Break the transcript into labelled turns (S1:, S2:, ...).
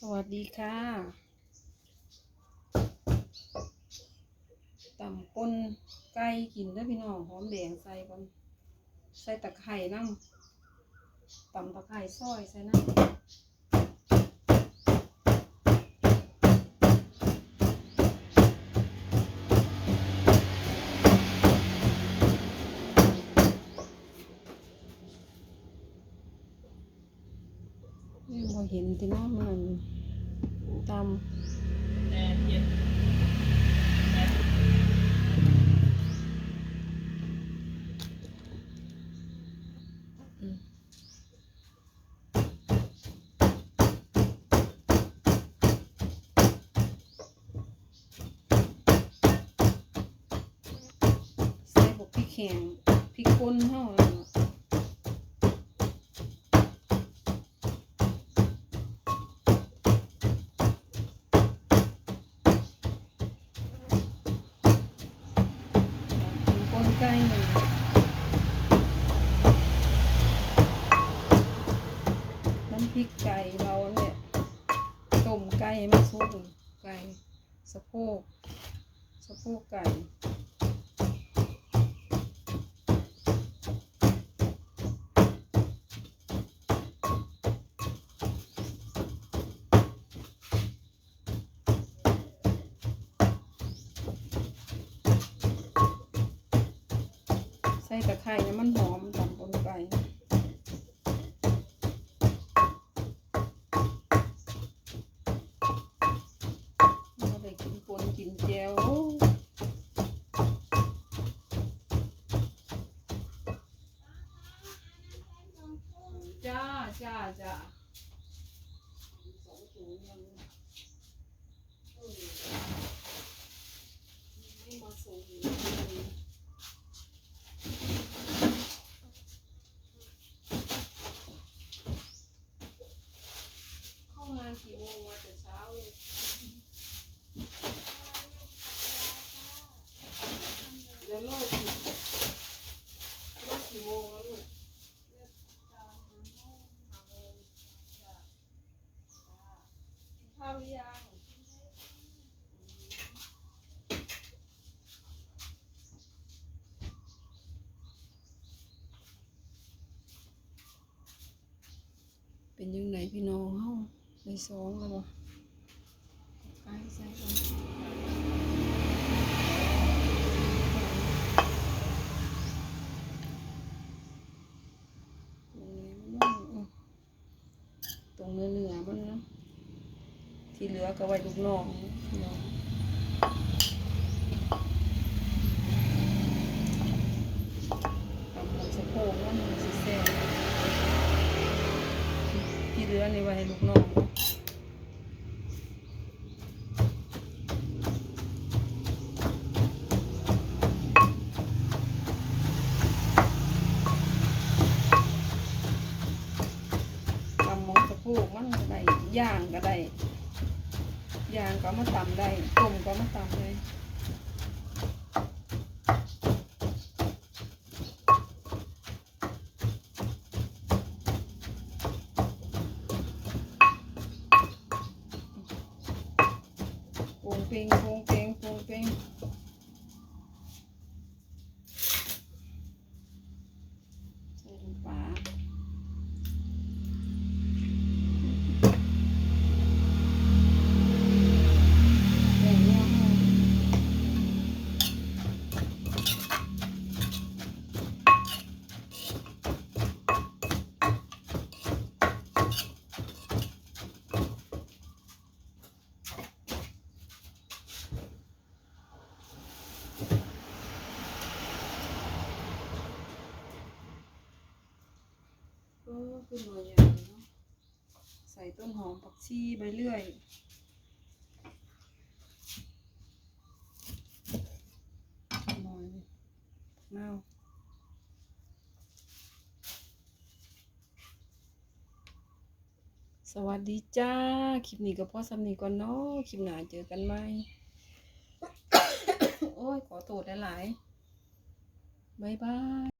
S1: สวัสดีค่ะตำปนไก่กินด้อพี่น้องหอมแดงใส่ก่อนใส่ตะไคร่น้ำตำตะไคร่ซอยใส่น้ำ นี่พอเห็นที่น้องมันตำ
S2: แต่เย็น
S1: ใส่บกพริกแข็งพริกป่นเท่า ริกป่นไก่หนึ่งน้ำพริกไก่เราเนี่ยต้มไก่ไม่ซุกไก่สะโพกสะโพกไก่ ส่ตะไคร้เนี่ยมันหอมตำปนไก่เราได้กินปนกินแจวจ้าจ้าจ้าสองถุงยังเออไม่มาส่งเลยเข้า งานกี่โมงมาแต่เช้าเลยเดี๋ยวลิกลิกกี่โมงแล้วลูกกินข้าวหรือยังเป็นยังไงพี่น้องเฮา ในสองแล้วบ่ใกล้ใส่กันตรงเนื้อเนื้อมันนะที่เหลือก็ไว้ลูกน้องพี่น้องทำหมดสะโพกว่ามันสิแซ่บที่เหลือนี่ไว้ให้ลูกน้อง ย่างก็ได้ย่างก็มาตำได้ต้มก็มาตำเลยโป่งปงป่งเปงปิง เออคือหน่วยใหญ่เนาะใส่ต้นหอมผักชีใบเลื่อยหน่อยนาสวัสดีจ้า คลิปนี้ก็พ่อสำนีก่อนเนาะคลิปหน้าเจอกันไหม โอ้ย ขอโทษหลายๆบายบาย